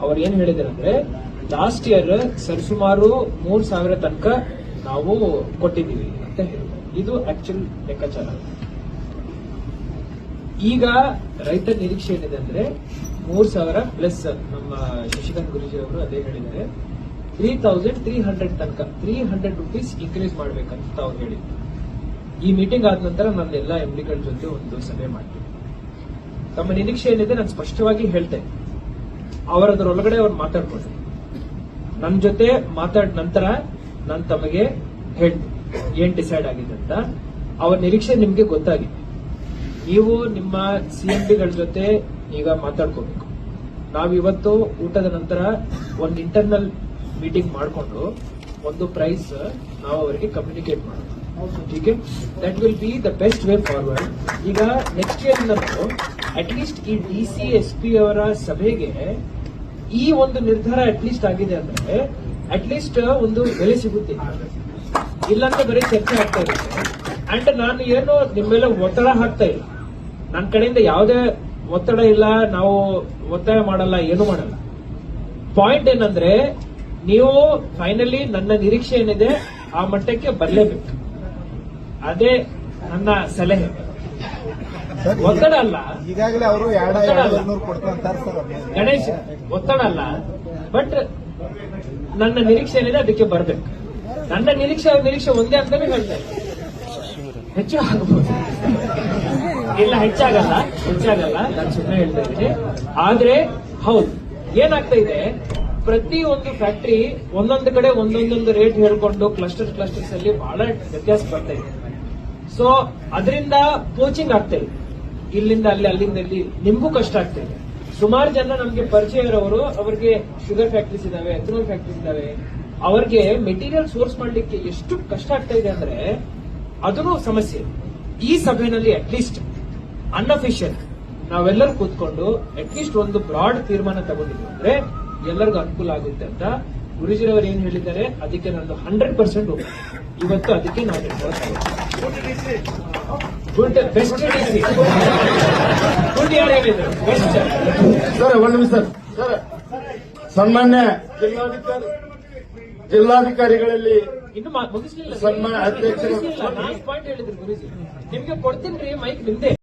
ಅವ್ರು ಏನ್ ಅಂದ್ರೆ ಲಾಸ್ಟ್ ಇಯರ್ ಸರಿಸುಮಾರು ಮೂರ್ ಸಾವಿರ ತನಕ ನಾವು ಕೊಟ್ಟಿದ್ದೀವಿ ಅಂತ ಹೇಳಿದ್ರು ಇದು ಆಕ್ಚುಲ್ ಲೆಕ್ಕಾಚಾರ. ಈಗ ರೈತರ ನಿರೀಕ್ಷೆ ಏನಿದೆ ಅಂದ್ರೆ, ಮೂರ್ ಸಾವಿರ ಪ್ಲಸ್ ನಮ್ಮ ಶಶಿಕಾಂತ್ ಗುರುಜಿ ಅವರು ಅದೇ ಹೇಳಿದ್ದಾರೆ. ತ್ರೀ ತೌಸಂಡ್ ತ್ರೀ ಹಂಡ್ರೆಡ್ ತನಕ ತ್ರೀ ಹಂಡ್ರೆಡ್ ರುಪೀಸ್ ಇನ್ಕ್ರೀಸ್ ಮಾಡ್ಬೇಕಂತ ಅವ್ರು ಹೇಳಿದ್ರು. ಈ ಮೀಟಿಂಗ್ ಆದ ನಂತರ ನಾನು ಎಲ್ಲ ಎಂಡಿಗಳ ಜೊತೆ ಒಂದು ಸಭೆ ಮಾಡ್ತೀನಿ. ತಮ್ಮ ನಿರೀಕ್ಷೆ ಏನಿದೆ, ನಾನು ಸ್ಪಷ್ಟವಾಗಿ ಹೇಳ್ತೇನೆ. ಅವರದರೊಳಗಡೆ ಅವ್ರು ಮಾತಾಡ್ಕೊಂಡ್ರು ನನ್ನ ಜೊತೆ ಮಾತಾಡಿದ ನಂತರ ನಾನು ತಮಗೆ ಹೇಳ್ತೀನಿ ಏನ್ ಡಿಸೈಡ್ ಆಗಿದೆ ಅಂತ ಅವ್ರ ನಿರೀಕ್ಷೆ ನಿಮ್ಗೆ ಗೊತ್ತಾಗಿದೆ. ನೀವು ನಿಮ್ಮ ಸಿಎಂಡಿಗಳ ಜೊತೆ ಈಗ ಮಾತಾಡ್ಕೋಬೇಕು. ನಾವಿವತ್ತು ಊಟದ ನಂತರ ಒಂದು ಇಂಟರ್ನಲ್ ಮೀಟಿಂಗ್ ಮಾಡಿಕೊಂಡು ಒಂದು ಪ್ರೈಸ್ ನಾವು ಅವರಿಗೆ ಕಮ್ಯುನಿಕೇಟ್ ಮಾಡೋಣ that will be the best way forward ಈಗ ನೆಕ್ಸ್ಟ್ ಇಯರ್ ನಾವು ಅಟ್ ಲೀಸ್ಟ್ ಈ ಡಿ ಸಿ ಎಸ್ ಪಿ ಅವರ ಸಭೆಗೆ ಈ ಒಂದು ನಿರ್ಧಾರ ಅಟ್ಲೀಸ್ಟ್ ಆಗಿದೆ ಅಂದ್ರೆ ಅಟ್ಲೀಸ್ಟ್ ಒಂದು ಬೆಲೆ ಸಿಗುತ್ತೆ. ಇಲ್ಲಾಂದ್ರೆ ಬರೀ ಚರ್ಚೆ ಆಗ್ತಾ ಇರುತ್ತೆ. ಅಂಡ್ ನಾನು ಏನು ನಿಮ್ಮೆಲ್ಲ ಒತ್ತಡ ಹಾಕ್ತಾ ಇಲ್ಲ. ನನ್ನ ಕಡೆಯಿಂದ ಯಾವುದೇ ಒತ್ತಡ ಇಲ್ಲ, ನಾವು ಒತ್ತಾಯ ಮಾಡಲ್ಲ, ಏನು ಮಾಡಲ್ಲ. ಪಾಯಿಂಟ್ ಏನಂದ್ರೆ ನೀವು ಫೈನಲಿ ನನ್ನ ನಿರೀಕ್ಷೆ ಏನಿದೆ, ಆ ಮಟ್ಟಕ್ಕೆ ಬರಲೇಬೇಕು. ಅದೇ ನನ್ನ ಸಲಹೆ. ಒತ್ತಡ ಅಲ್ಲ. ಈಗಾಗಲೇ ಅವರು ಎರಡ ಒತ್ತಡ ಎರಡು ಅಲ್ಲ. ಐನೂರು ಕೊಡ್ತಾರೆ ಸರ್ ಗಣೇಶ್ ಒತ್ತಡ ಅಲ್ಲ. ಬಟ್ ನನ್ನ ನಿರೀಕ್ಷೆ ಏನಿದೆ ಅದಕ್ಕೆ ಬರ್ಬೇಕು. ನನ್ನ ನಿರೀಕ್ಷೆ ನಿರೀಕ್ಷೆ ಒಂದೇ ಅಂತಾನೆ ಹೇಳ್ತಾ ಇದ್ದೀನಿ. ಹೆಚ್ಚು ಆಗಬಹುದು ಇಲ್ಲ ಹೆಚ್ಚಾಗಲ್ಲ ಹೆಚ್ಚಾಗಲ್ಲ. ನಾನು ಸುಮ್ಮನೆ ಹೇಳ್ತಾ ಇದ್ದೀನಿ. ಆದ್ರೆ ಹೌದು. ಏನಾಗ್ತಾ ಇದೆ? ಪ್ರತಿ ಒಂದು ಫ್ಯಾಕ್ಟ್ರಿ ಒಂದೊಂದು ಕಡೆ ಒಂದೊಂದೊಂದು ರೇಟ್ ಹೇಳ್ಕೊಂಡು ಕ್ಲಸ್ಟರ್ ಕ್ಲಸ್ಟರ್ಸ್ ಅಲ್ಲಿ ಬಹಳ ವ್ಯತ್ಯಾಸ ಬರ್ತಾ ಇದೆ. ಸೊ ಅದರಿಂದ ಕೋಚಿಂಗ್ ಆಗ್ತಾ ಇದೆ. ಇಲ್ಲಿಂದ ಅಲ್ಲಿ ಅಲ್ಲಿಂದ ಇಲ್ಲಿ ನಿಮಗೂ ಕಷ್ಟ ಆಗ್ತಾ ಇದೆ. ಸುಮಾರು ಜನ ನಮಗೆ ಪರಿಚಯ ಇರೋರು ಅವ್ರಿಗೆ ಶುಗರ್ ಫ್ಯಾಕ್ಟ್ರೀಸ್ ಇದಾವೆ ಎಥನಾಲ್ ಫ್ಯಾಕ್ಟ್ರೀಸ್ ಇದಾವೆ. ಅವ್ರಿಗೆ ಮೆಟೀರಿಯಲ್ ಸೋರ್ಸ್ ಮಾಡ್ಲಿಕ್ಕೆ ಎಷ್ಟು ಕಷ್ಟ ಆಗ್ತಾ ಇದೆ ಅಂದ್ರೆ ಅದನ್ನು ಸಮಸ್ಯೆ. ಈ ಸಭೆಯಲ್ಲಿ ಅಟ್ಲೀಸ್ಟ್ ಅನ್ಅಫಿಷಿಯಲ್ ನಾವೆಲ್ಲರೂ ಕೂತ್ಕೊಂಡು ಅಟ್ಲೀಸ್ಟ್ ಒಂದು ಬ್ರಾಡ್ ತೀರ್ಮಾನ ತಗೊಂಡಿದ್ವಿ ಅಂದ್ರೆ ಎಲ್ಲರಿಗೂ ಅನುಕೂಲ ಆಗುತ್ತೆ ಅಂತ ಗುರುಜಿರವರು ಏನ್ ಹೇಳಿದ್ದಾರೆ? ಅದಕ್ಕೆ ನಂದು ಹಂಡ್ರೆಡ್ ಪರ್ಸೆಂಟ್ ಇವತ್ತು ಅದಕ್ಕೆ ನಾವು ಬೆಸ್ಟ್ ಡಿಸಿ ಸರ್ ಒಂದು ನಿಮಿಷ ಸರ್. ಸನ್ಮಾನ್ಯ ಜಿಲ್ಲಾಧಿಕಾರಿ ಜಿಲ್ಲಾಧಿಕಾರಿಗಳಲ್ಲಿ ಇನ್ನು ಮುಗಿಸ್ಲಿಲ್ಲ. ಗುರುಜಿ. ನಿಮ್ಗೆ ಕೊಡ್ತೀನಿ ಮೈಕ್ ನಿಮ್ದೆ.